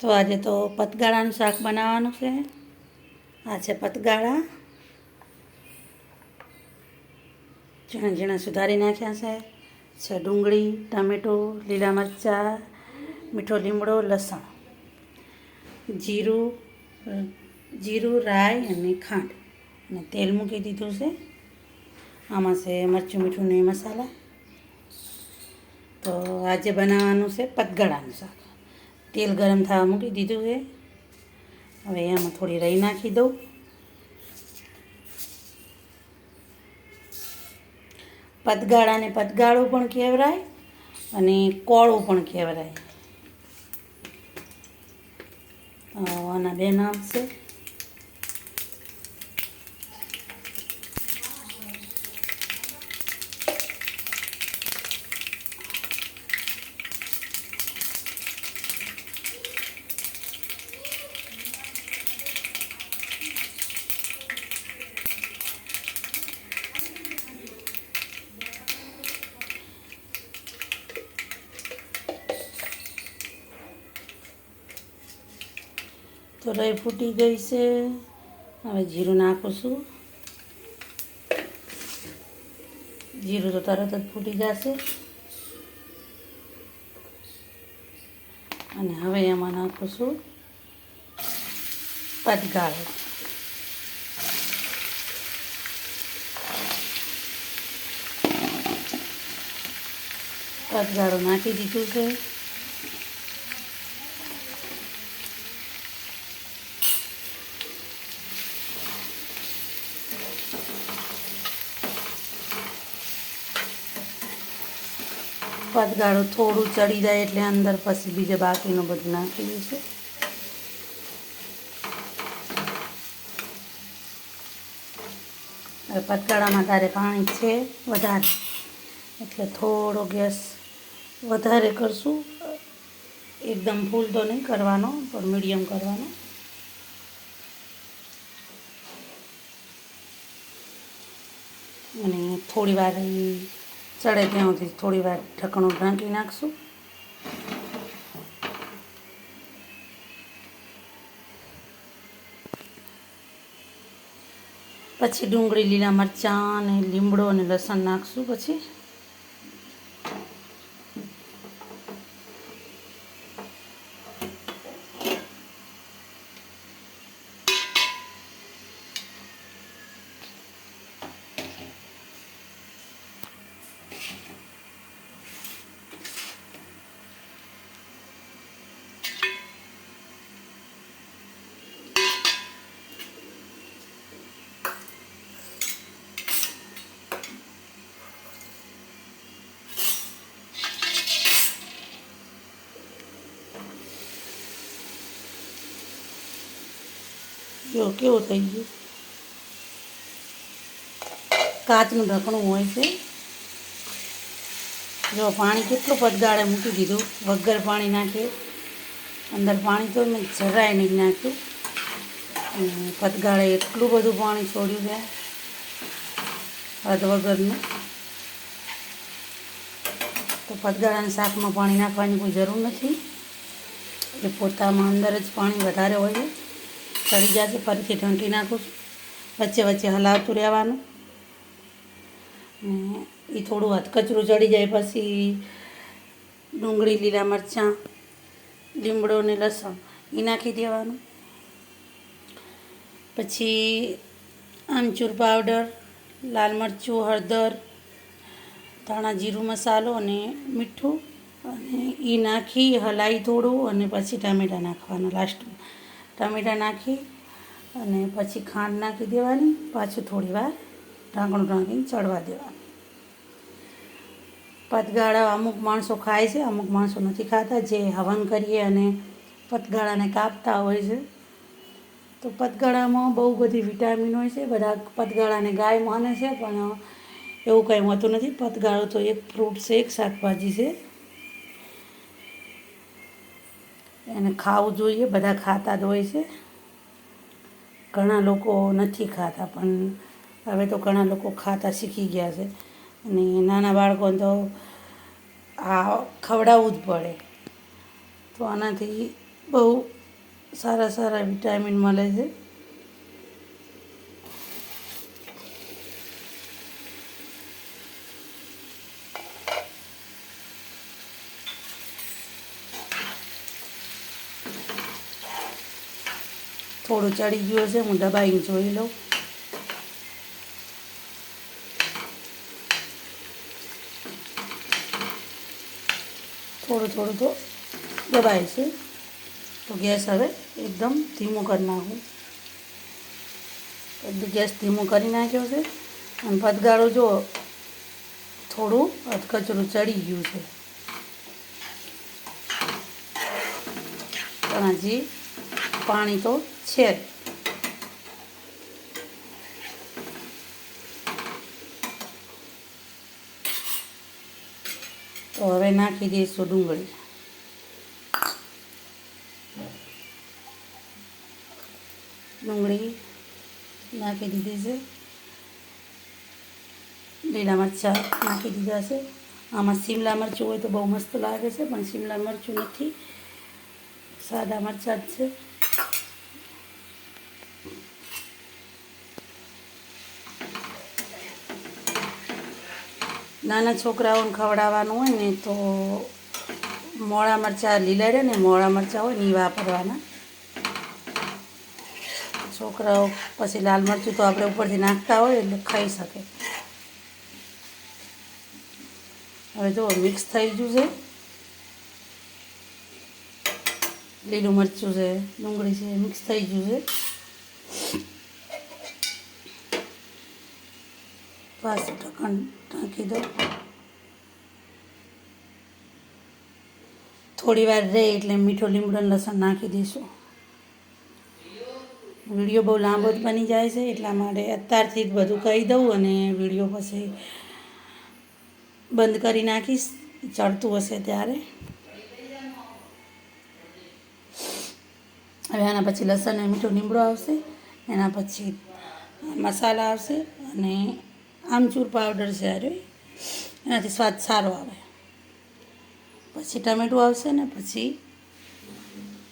તો આજે તો પતગાળાનું શાક બનાવવાનું છે. આ છે પતગાળા. ઝીણા ઝીણા સુધારી નાખ્યા છે. છે ડુંગળી, ટામેટું, લીલા મરચાં, મીઠો લીમડો, લસણ, જીરું જીરું, રાઈ અને ખાંડ અને તેલ મૂકી દીધું છે. આમાં છે મરચું, મીઠું, ને મસાલા. તો આજે બનાવવાનું છે પતગાળાનું શાક. તેલ ગરમ થવા મૂકી દીધું છે. હવે એમાં થોડી રહી નાખી દઉં. પતગાળાને પતગાળું પણ કહેવરાય અને કોળું પણ કહેવરાય આના બે નામ છે. તો રહી ફૂટી ગઈ છે. હવે જીરું નાખું છું જીરું તો તરત જ ફૂટી જશે. અને હવે એમાં નાખું છું પતગાળો. પતગાળો નાખી દીધું છે. પતગાળો થોડું ચડી જાય એટલે અંદર પછી બીજે બાકીનું બધું નાખી દઈશું હવે પતગાળામાં તારે પાણી છે વધારે, એટલે થોડો ગેસ વધારે કરશું. એકદમ ફૂલ તો નહીં કરવાનો, પણ મીડિયમ કરવાનો. અને થોડી વાર ચડે ત્યાં સુધી થોડી વાર ઢાંકણું ઢાંકી નાખશું. પછી ડુંગળી, લીલા મરચાં અને લીમડો અને લસણ નાખશું પછી. જો કેવું થઈ ગયું? કાચનું ઢાંકણું હોય છે. જો પાણી કેટલું પદગાળે મૂકી દીધું. વગર પાણી નાખે. અંદર પાણી તો મેં જરાય નહીં નાખ્યું પતગાળે એટલું બધું પાણી છોડ્યું છે. હદ વગરનું. તો પતગાળાના શાકમાં પાણી નાખવાની કોઈ જરૂર નથી. એ પોતામાં અંદર જ પાણી વધારે હોય છે. ચડી જશે ફરીથી ઢંટી નાખું વચ્ચે વચ્ચે હલાવતું રહેવાનું. એ થોડું હથકચરું ચડી જાય, પછી ડુંગળી, લીલા મરચાં, લીમડો ને લસણ એ નાખી દેવાનું. પછી આમચૂર પાવડર, લાલ મરચું, હળદર, ધાણા જીરું, મસાલો અને મીઠું અને એ નાખી હલાવી થોડું અને પછી ટામેટાં નાખવાના લાસ્ટમાં ટામેટાં નાખી અને પછી ખાંડ નાખી દેવાની. પાછું થોડી વાર ઢાંકણું ઢાંકીને ચડવા દેવાનું. પતગાળા અમુક માણસો ખાય છે, અમુક માણસો નથી ખાતા. જે હવન કરીએ અને પતગાળાને કાપતા હોય છે, તો પતગાળામાં બહુ બધી વિટામિન હોય છે. બધા પતગાળાને ગાય માને છે, પણ એવું કંઈ હોતું નથી. પતગાળો તો એક ફ્રૂટ છે, એક શાકભાજી છે. એને ખાવું જોઈએ, બધા ખાતા જ હોય છે. ઘણા લોકો નથી ખાતા, પણ હવે તો ઘણા લોકો ખાતા શીખી ગયા છે. અને નાના બાળકોને તો આ ખવડાવવું જ પડે. તો આનાથી બહુ સારા સારા વિટામિન મળે છે. થોડું ચડી ગયું હશે, હું દબાઈને જોઈ લઉં. થોડું થોડું તો દબાય છે. તો ગેસ હવે એકદમ ધીમું કરી નાખું. બધું ગેસ ધીમું કરી નાખ્યો છે. અને પદગાળો જો થોડું અધકચરું ચડી ગયું છે. પણ હજી પાણી તો છે જ. તો હવે નાખી દઈશું ડુંગળી. ડુંગળી નાખી દીધી છે. લીલા મરચાં નાખી દીધા છે. આમાં શિમલા મરચું હોય તો બહુ મસ્ત લાગે છે, પણ શિમલા મરચું નથી. સાદા મરચાં જ છે. નાના છોકરાઓને ખવડાવવાનું હોય ને તો મોળા મરચાં લીલા રહે ને મોળા મરચાં હોય ને એ વાપરવાના. છોકરાઓ પછી લાલ મરચું તો આપણે ઉપરથી નાખતા હોય એટલે ખાઈ શકે. હવે જો મિક્સ થઈ ગયું છે. લીલું મરચું છે, ડુંગળી છે મિક્સ થઈ ગયું છે. પાછું ઢક્કણ ઢાંકી દો થોડી વાર રહે એટલે મીઠો લીમડો લસણ નાખી દઈશું. વીડિયો બહુ લાંબો જ બની જાય છે, એટલા માટે અત્યારથી જ બધું કહી દઉં અને વીડિયો પછી બંધ કરી નાખીશ. ચડતું હશે ત્યારે. હવે આના પછી લસણ અને મીઠો લીમડો આવશે, એના પછી મસાલા આવશે અને આમચૂર પાવડર છે અરે એનાથી સ્વાદ સારો આવે. પછી ટમેટું આવશે ને પછી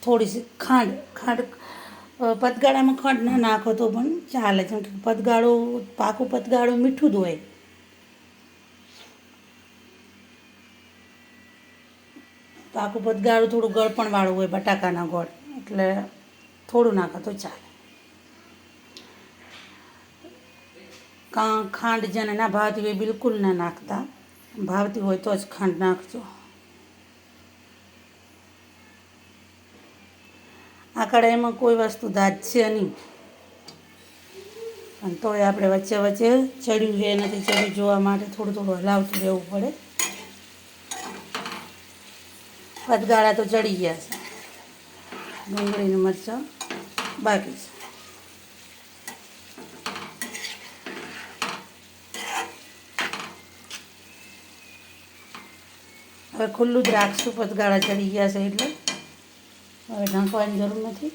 થોડી સી ખાંડ ખાંડ પતગાળામાં ખાંડ ના નાખો તો પણ ચાલે. જેમ કે પતગાળો પાકું પતગાળો મીઠું જ હોય. પાકું પતગાળું થોડું ગળપણવાળું હોય, બટાકાના ગોળ. એટલે થોડું નાખો તો ચાલે. ખાંડ જેને ના ભાવતી હોય બિલકુલ ના નાખતા. ભાવતી હોય તો જ ખાંડ નાખજો. આ કઢાઈમાં કોઈ વસ્તુ દાજશે નહીં. પણ તોય આપણે વચ્ચે વચ્ચે ચડ્યું છે નથી ચડ્યું જોવા માટે થોડું થોડું હલાવતું રહેવું પડે. પતગાળા તો ચડી ગયા છે. ડુંગળીનું મરચાં બાકી છે. હવે ખુલ્લું જ રાખશું, પતગાળા ચડી ગયા છે એટલે. હવે ઢાંકવાની જરૂર નથી.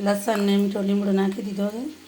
લસણ ને મીઠો લીમડો નાખી દીધો છે.